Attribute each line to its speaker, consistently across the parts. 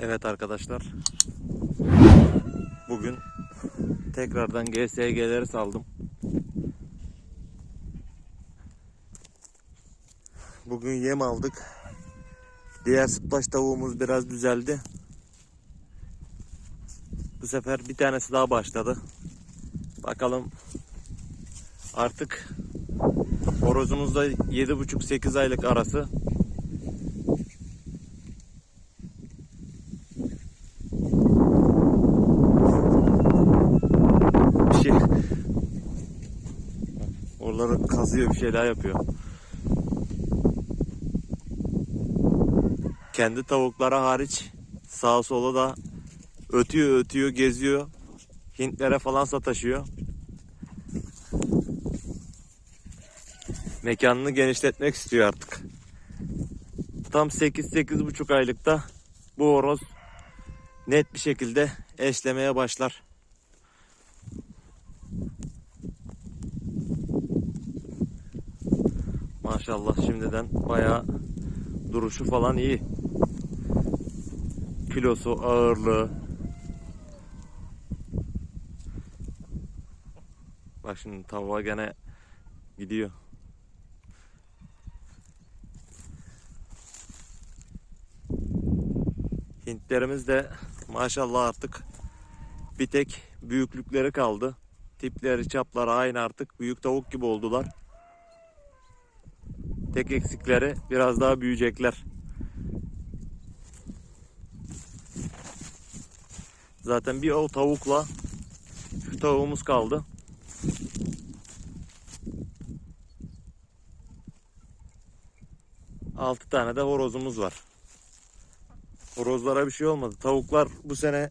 Speaker 1: Evet arkadaşlar. Bugün tekrardan GSG'leri saldım. Bugün yem aldık. Diğer sıplaş tavuğumuz biraz düzeldi. Bu sefer bir tanesi daha başladı. Bakalım artık horozumuzda 7,5-8 aylık arası bir şey oraları kazıyor bir şey daha yapıyor. Kendi tavuklara hariç sağa sola da ötüyor ötüyor geziyor. Hintlere falan sataşıyor. Mekanını genişletmek istiyor artık. Tam 8-8,5 aylıkta bu horoz net bir şekilde eşlemeye başlar. Maşallah şimdiden bayağı duruşu falan iyi. Kilosu, ağırlığı. Bak şimdi tavuğa gene gidiyor. Hintlerimiz de maşallah artık bir tek büyüklükleri kaldı. Tipleri, çapları aynı artık. Büyük tavuk gibi oldular. Tek eksikleri biraz daha büyüyecekler. Zaten bir o tavukla şu tavuğumuz kaldı. Altı tane de horozumuz var. Horozlara bir şey olmadı. Tavuklar bu sene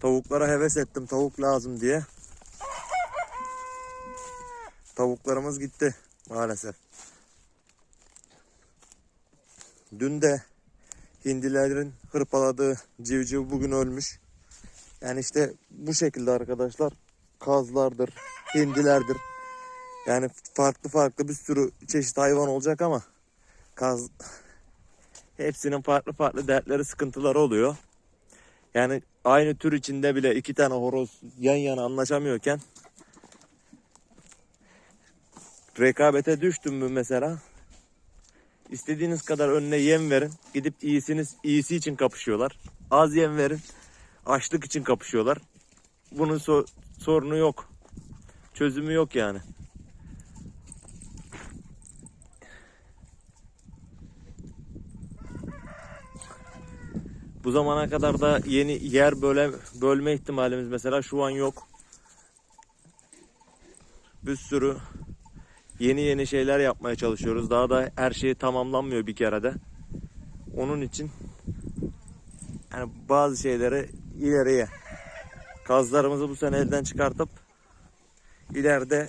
Speaker 1: tavuklara heves ettim tavuk lazım diye. Tavuklarımız gitti maalesef. Dün de hindilerin hırpaladığı civciv bugün ölmüş. Yani işte bu şekilde arkadaşlar kazlardır, hindilerdir. Yani farklı farklı bir sürü çeşit hayvan olacak ama kaz hepsinin farklı farklı dertleri, sıkıntıları oluyor. Yani aynı tür içinde bile iki tane horoz yan yana anlaşamıyorken rekabete düştüm mü mesela İstediğiniz kadar önüne yem verin. Gidip iyisiniz iyisi için kapışıyorlar. Az yem verin. Açlık için kapışıyorlar. Bunun so- sorunu yok. Çözümü yok yani. Bu zamana kadar da yeni yer böle, bölme ihtimalimiz mesela şu an yok. Bir sürü yeni yeni şeyler yapmaya çalışıyoruz. Daha da her şey tamamlanmıyor bir kerede. Onun için yani bazı şeyleri ileriye kazlarımızı bu sene elden çıkartıp ileride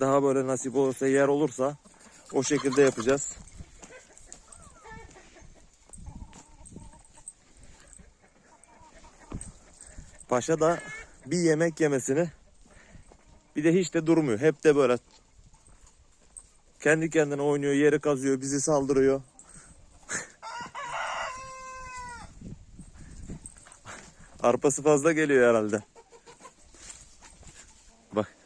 Speaker 1: daha böyle nasip olursa yer olursa o şekilde yapacağız. Paşa da bir yemek yemesini bir de hiç de durmuyor. Hep de böyle kendi kendine oynuyor, yeri kazıyor, bizi saldırıyor. Arpası fazla geliyor herhalde. Bak.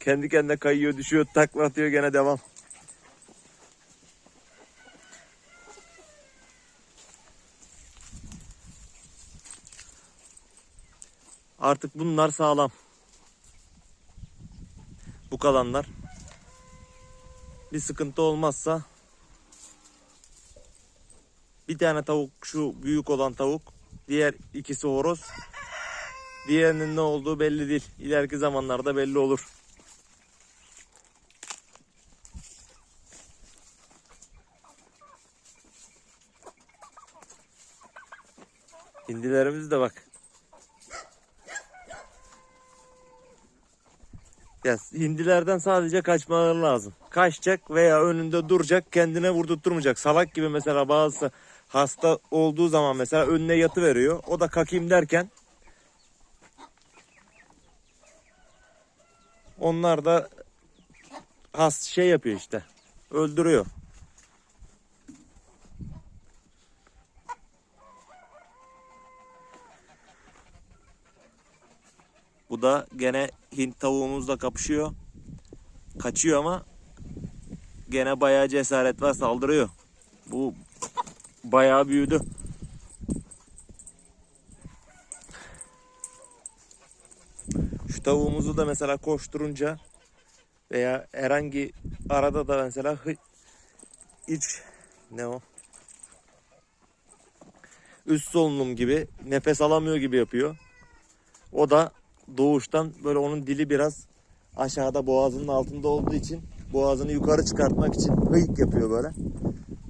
Speaker 1: Kendi kendine kayıyor, düşüyor, takla atıyor gene devam. Artık bunlar sağlam. Bu kalanlar. Bir sıkıntı olmazsa bir tane tavuk şu büyük olan tavuk diğer ikisi horoz. Diğerinin ne olduğu belli değil. İleriki zamanlarda belli olur. Hindilerimiz de bak Ya hindilerden sadece kaçmaları lazım. Kaçacak veya önünde duracak kendine vurdurtturmayacak. Salak gibi mesela bazısı hasta olduğu zaman mesela önüne yatı veriyor. O da kakayım derken onlar da has şey yapıyor işte. Öldürüyor. Bu da gene Hint tavuğumuzla kapışıyor. Kaçıyor ama gene bayağı cesaret var saldırıyor. Bu bayağı büyüdü. Şu tavuğumuzu da mesela koşturunca veya herhangi arada da mesela iç ne o? Üst solunum gibi nefes alamıyor gibi yapıyor. O da doğuştan böyle onun dili biraz aşağıda boğazının altında olduğu için boğazını yukarı çıkartmak için hıyık yapıyor böyle.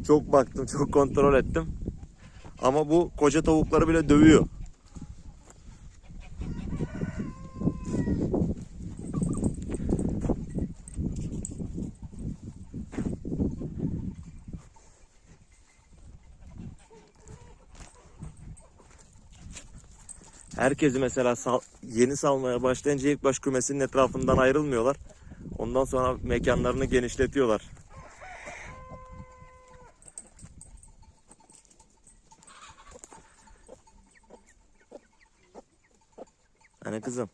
Speaker 1: Çok baktım, çok kontrol ettim. Ama bu koca tavukları bile dövüyor. Herkesi mesela sal- yeni salmaya başlayınca ilk baş kümesinin etrafından ayrılmıyorlar. Ondan sonra mekanlarını genişletiyorlar. Hani kızım.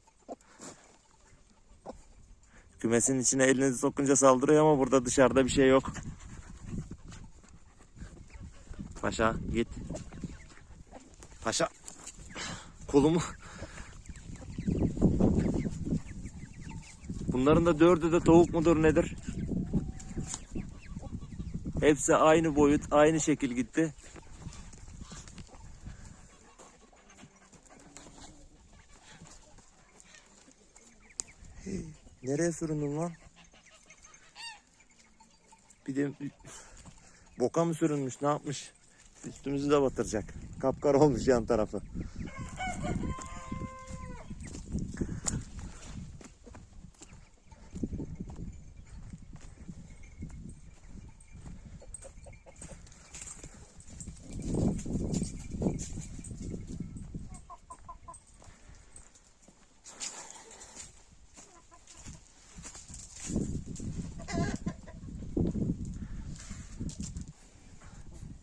Speaker 1: Kümesin içine elinizi sokunca saldırıyor ama burada dışarıda bir şey yok. Paşa git. Paşa. Kolumu. Bunların da dördü de tavuk mudur nedir? Hepsi aynı boyut, aynı şekil gitti. Nereye süründün lan? Bir de boka mı sürünmüş, ne yapmış? Üstümüzü de batıracak. Kapkara olmuş yan tarafı.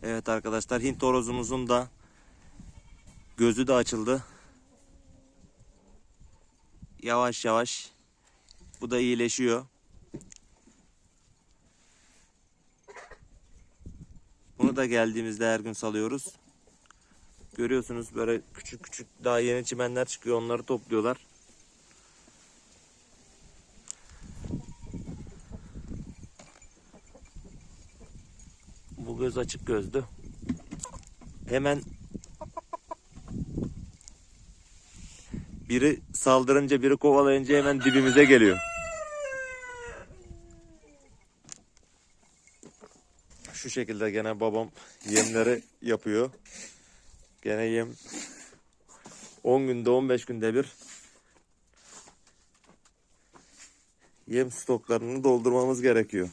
Speaker 1: Evet arkadaşlar Hint horozumuzun da gözü de açıldı. Yavaş yavaş bu da iyileşiyor. Bunu da geldiğimizde her gün salıyoruz. Görüyorsunuz böyle küçük küçük daha yeni çimenler çıkıyor onları topluyorlar. Bu göz açık gözdü. Hemen biri saldırınca biri kovalayınca hemen dibimize geliyor. Şu şekilde gene babam yemleri yapıyor. Gene yem 10 günde 15 günde bir yem stoklarını doldurmamız gerekiyor.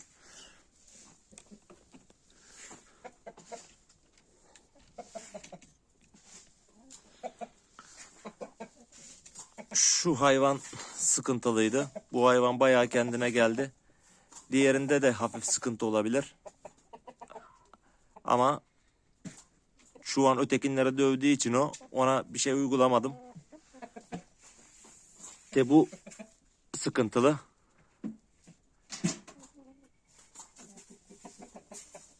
Speaker 1: Şu hayvan sıkıntılıydı. Bu hayvan bayağı kendine geldi. Diğerinde de hafif sıkıntı olabilir. Ama şu an ötekinleri dövdüğü için o ona bir şey uygulamadım. De bu sıkıntılı.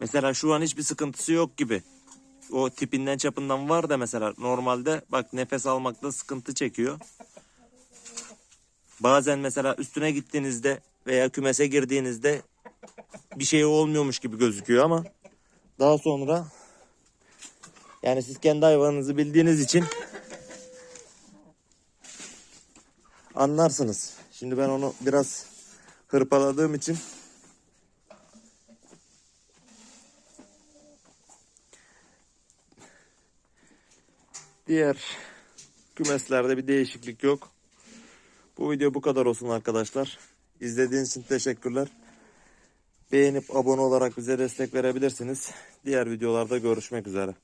Speaker 1: Mesela şu an hiçbir sıkıntısı yok gibi. O tipinden çapından var da mesela normalde bak nefes almakta sıkıntı çekiyor. Bazen mesela üstüne gittiğinizde veya kümese girdiğinizde bir şey olmuyormuş gibi gözüküyor ama daha sonra yani siz kendi hayvanınızı bildiğiniz için anlarsınız. Şimdi ben onu biraz hırpaladığım için diğer kümeslerde bir değişiklik yok. Bu video bu kadar olsun arkadaşlar. İzlediğiniz için teşekkürler. Beğenip abone olarak bize destek verebilirsiniz. Diğer videolarda görüşmek üzere.